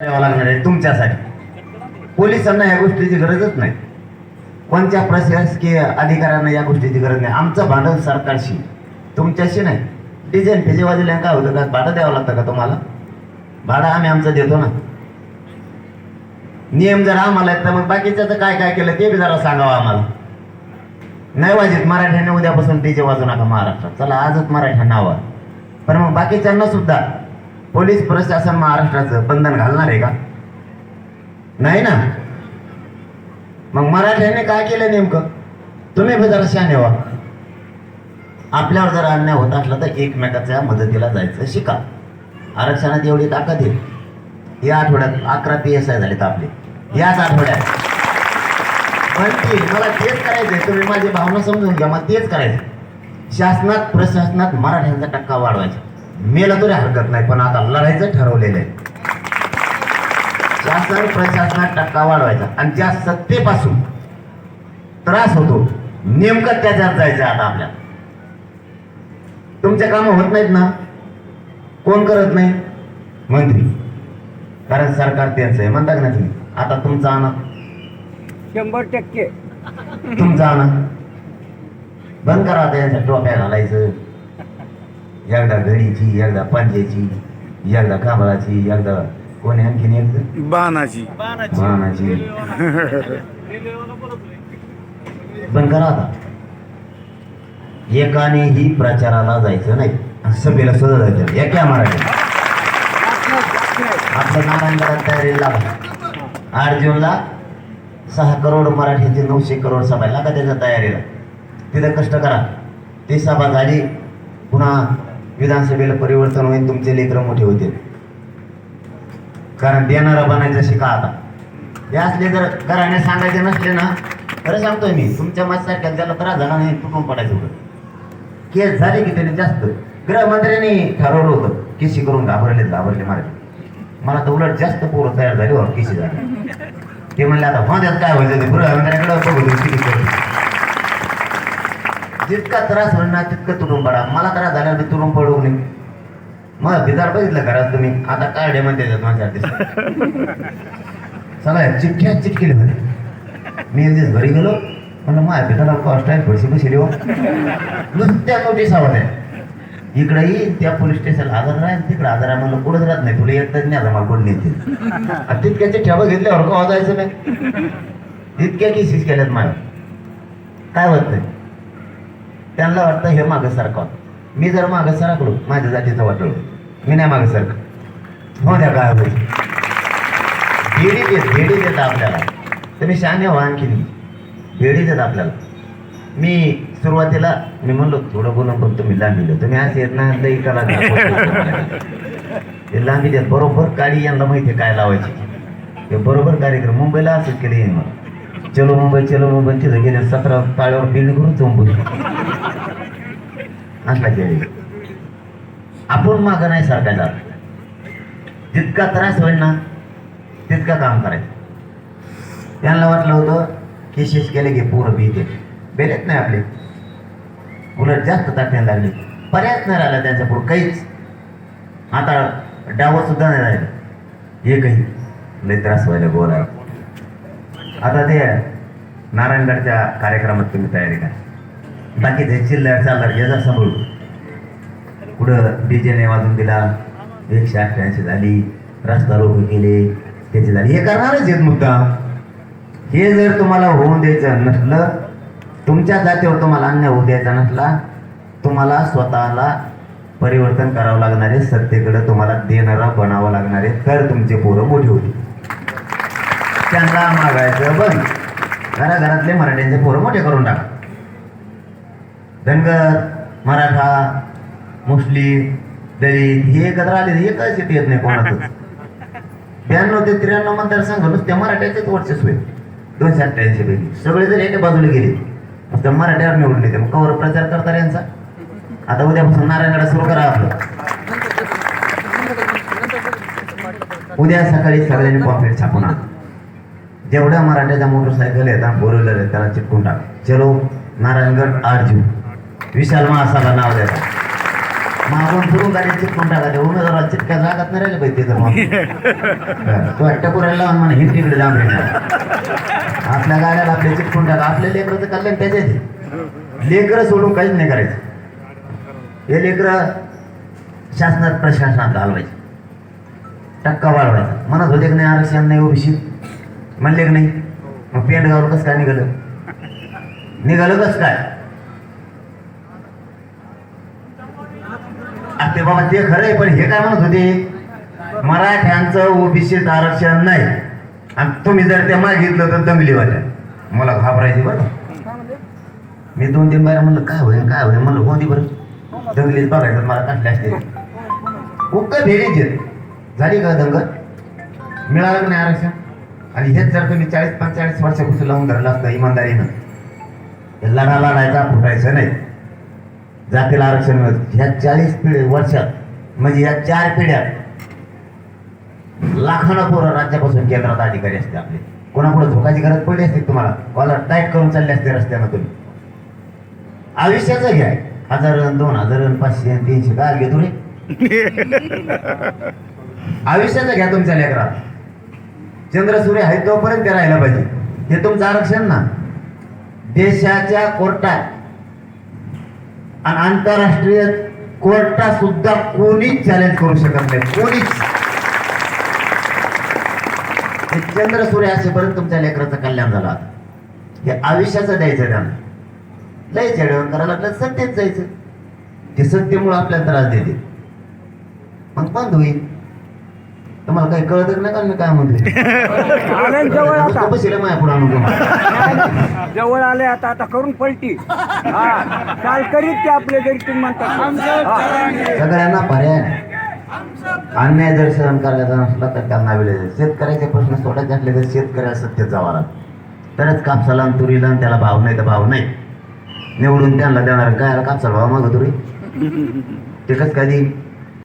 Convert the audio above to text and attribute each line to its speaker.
Speaker 1: द्यावा लागणार आहे तुमच्यासाठी. पोलिसांना या गोष्टीची गरजच नाही. कोणत्या प्रशासकीय अधिकाऱ्यांना या गोष्टीची गरज नाही? आमचं भांडण सरकारशी तुमच्याशी नाही. डिझेल फिजे वाजल्या काय होतं का? भाडं द्यावं लागतं का तुम्हाला? भाडं आम्ही आमचं देतो ना. नियम जर आम्हाला आहेत तर मग बाकीचं तर काय काय केलं ते बी जरा सांगावं आम्हाला. नाही वाजित मराठ्याने उद्यापासून डीजे वाजू नका महाराष्ट्रात. चला आजच मराठ्या नावावर पण मग बाकीच्यांना सुद्धा पोलीस प्रशासन महाराष्ट्राचं बंधन घालणार आहे का? नाही ना. मग मराठ्याने काय केलं नेमकं? तुम्ही जरा शाने व्हा. आपल्यावर जर अन्याय होत असला तर एकमेकाच्या मदतीला जायचं शिका. आरक्षणात एवढी ताकद आहे. या आठवड्यात अकरा पी एस आय झालेत आपले. याच आठवड्यात. पण ती मला तेच करायचंय. तुम्ही माझी भावना समजून घ्या. मला तेच करायचं शासनात प्रशासनात मराठ्यांचा टक्का वाढवायचा. मेला तरी हरकत नाही पण आता लढायचं ठरवलेलं आहे. शासन प्रशासनात टक्का वाढवायचा आणि ज्या सत्तेपासून त्रास होतो नेमकं त्याच्यात जायचं आता आपल्याला. तुमचे कामं होत नाहीत ना? कोण करत नाही? मंत्री. कारण सरकार त्यांचं आहे म्हणता नाही तुम्ही? आता तुमचा आणा.
Speaker 2: शंभर टक्के.
Speaker 1: तुमचा आणा. बंद करा आता यांच्या टोप्या घालायचं. एकदा घडीची एकदा पंजेची एकदा काबळाची एकदा कोणी आणखीन एक
Speaker 3: बाणाची.
Speaker 1: मानाची बंद करा आता. एकानेही प्रचाराला जायचं नाही. सभेला सुद्धा जायचं. एका मराठी आपलं नारायणगडात तयारी लागा आठ जूनला सहा करोड मराठीचे नऊशे करोड सभा. लागा त्याच्या तयारीला? तिथं कष्ट करा. ती सभा झाली. पुन्हा विधानसभेला परिवर्तन होईल तुमचे लेकरं मोठे होतील. कारण देणारा बनायचं शिका आता. हे असले जर घराने सांगायचे नसले ना. खरं सांगतोय मी तुमच्या माझ्यासारख्या ज्याला त्रास झाला नाही तुटून पडायचं होतं. केस झाले की त्याने जास्त. गृहमंत्र्यांनी ठरवलं होतं केसी करून घाबरले घाबरले मारले. मला तर उलट जास्त पोरं तयार झाली हो, केसी झाली. ते म्हणले आता माझ्यात काय व्हायचं ते? गृहमंत्र्याकडे बघू किती करू. जितका त्रास ना तितकं तुटून पडा. मला त्रास झाला मी तुटून पडू नये. मग बिदार बघितलं घरात तुम्ही? आता काय डे म्हणते माझ्या सगळ्या चिठ्ठ्या चिटकेले म्हणे. मी एक दिवस घरी गेलो. म्हणलं माझ्या पिताला कॉस्ट आहे पैसे पैसे देऊ? नुसत्या नोटीस आवड आहे इकडे येईल त्या पोलीस स्टेशन हजर राहील तिकडे हजर आहे म्हणलं कुठंच राहत नाही तुला एकटाच नाही आता मला कोण नेते? तितक्या चिठ्ठ्या बघितल्यावर का वाजायचं नाही? इतक्या केसेस केल्यात माझ्या काय होत नाही त्यांना वाटतं हे मागं सारखं मी जर मागं सरकलो माझ्या जातीचं वाटलं. मी नाही मागं सारखं. हो द्या काय होईल? भेडी देत भेडी देत आपल्याला. तुम्ही शहाणे व्हा आणखीन. भेडी देत आपल्याला. मी सुरुवातीला मी म्हणलो थोडं बोलून पण तुम्ही लांबी देतो तुम्ही असं येत नाही लई कला ते लांबी देत बरोबर काळी यांना माहिती आहे काय लावायची. ते बरोबर कार्यक्रम. मुंबईला असंच केलं मला चलो मुंबई चलो मुंबई तिथं गेले सतरा ताळ्यावर बिल्ड करून चोंबून. असला खेळ आपण मागं नाही सरकायला. जितका त्रास होईल ना तितका काम करायचं. त्यांना वाटलं होतं की शेष केले की पोरं भीते. बेलेत नाही आपले. उलट जास्त ताटण्याला लागली. पर्यायच नाही राहिला त्यांच्या पुढं काहीच. आता डावं सुद्धा नाही राहिलं. एकही. लय त्रास व्हायला गोरा आता ते नारायणगडच्या कार्यक्रमात तुम्ही तयारी करा. बाकी ते चिल्लर चालणार हे जर सांभाळू कुठं डीजेने वाजून दिला एकशे अठ्ठ्याऐंशी झाली रस्ता रोख केले त्याची झाली. हे करणारच आहेत मुद्दा. हे जर तुम्हाला होऊन द्यायचं नसलं तुमच्या जातीवर तुम्हाला अन्याय होऊ द्यायचा नसला तुम्हाला स्वतःला परिवर्तन करावं लागणारे सत्तेकडे तुम्हाला देणारा बनावं लागणारे तर तुमचे पोरं मोठी होतील. त्यांना मागायचं बंद. घराघरातले मराठ्यांचे पोरं मोठे करून टाका. धनगर मराठा मुस्लिम दलित हे एकत्र आले हे काय येत नाही कोणाचं. ब्याण्णव ते त्र्याण्णव मतदारसंघ नुसत्या मराठ्याचेच वर्चस्व आहे. दोनशे अठ्ठ्याऐंशी पैकी. सगळे जर एका बाजूला गेले. नुसत्या मराठ्यावर निवडून येते. मग कवर प्रचार करता यांचा? आता उद्यापासून नारायणगडा सुरू करा आपलं. उद्या सकाळी सगळ्यांनी पॉम्पलेट छापून आणा. जेवढ्या मराठ्याच्या मोटरसायकल आहेत फोर व्हीलर आहेत त्याला चिटकून टाक. चलो नारायणगड आठ जून विशाल महासभा नाव द्यायचा मागून फिरून गाडी चिटकून टाकायचे उमेदवाराला चिटक्या जागात नाही राहिले पाहिजे तर मग तू करायला लावून म्हणा हिंद तिकडे जाऊन आपल्या गाड्याला आपले चिटकून टाका. आपल्या लेकराचं कल्याण त्याच्यात. लेकरं सोडून काहीच नाही करायचं. हे लेकरं शासनात प्रशासनात घालवायचे. टक्का वाढवायचा. म्हणत होते की नाही आरक्षण नाही ओबीसी? म्हणले की नाही? मग पेंट गावलं कसं काय निघालं? निघालं कसं काय? ते बाबा ते खरं आहे पण हे काय म्हणत होते? मराठ्यांचं ओबीसीत आरक्षण नाही. आणि तुम्ही जर ते मागितलं तर दंगलीवाल्या. मला घाबरायची बरं. मी दोन तीन बाहेर म्हणलं काय होईल काय होईल? म्हणलं कोणती बरं. दंगलीत बघायचं मला काटले असते. उक्क भेटायचे झाली का दंगल? मिळालं का नाही आरक्षण? आणि हेच जर तुम्ही चाळीस पंचेचाळीस वर्षापासून लावून धरलं असतं इमानदारीनं लढा लढायचा फुटायचं नाही. जातीला आरक्षण ह्या चाळीस पिढी वर्षात म्हणजे ह्या चार पिढ्या लाखानं पोरं राज्यापासून केंद्रात अधिकारी असते आपले. कोणापुढे धोकाची गरज पडली असते तुम्हाला? कॉलर टाईट करून चालले असते रस्त्यानं तुम्ही. आयुष्याचं घ्या हजार अन दोन हजार अन पाचशे तीनशे काय घेतो रे आयुष्याचं घ्या तुमच्या लेकरात चंद्र सूर्य आहे तोपर्यंत ते राहायला पाहिजे. हे तुमचं आरक्षण ना? देशाच्या कोर्टात आणि आंतरराष्ट्रीय कोर्टात सुद्धा कोणीच चॅलेंज करू शकत नाही. कोणीच. हे चंद्र सूर्य असेपर्यंत तुमच्या लेकराचं कल्याण झालं हे आयुष्याचं द्यायचं त्यांना. लय चेडवण करायला आपल्याला सत्यच जायचं. ते सत्यमुळे आपल्याला त्रास देते मग बंद होईल. तुम्हाला काही कळत नाही का मी काय म्हणते
Speaker 2: आले जवळ आता.
Speaker 1: बसेल माझ्या पुढे तुम्हाला.
Speaker 2: जवळ आले आता आता करून पलटी. हा काल करीत ते आपले घरी तुम्ही म्हणतात हा.
Speaker 1: सगळ्यांना पर्याय नाही. अन्याय जर सहन करायचा नसला तर त्यांना वेळ शेतकऱ्याचे प्रश्न सोडायचे असले तर शेतकऱ्याला सत्तेत जावं लागतं तरच कापसाला आणि तुरीला आणि त्याला भाव नाही तर भाव नाही. निवडून त्यांना देणार काय कापसाला भाव मागं तुरी? ते कसं काय देईल?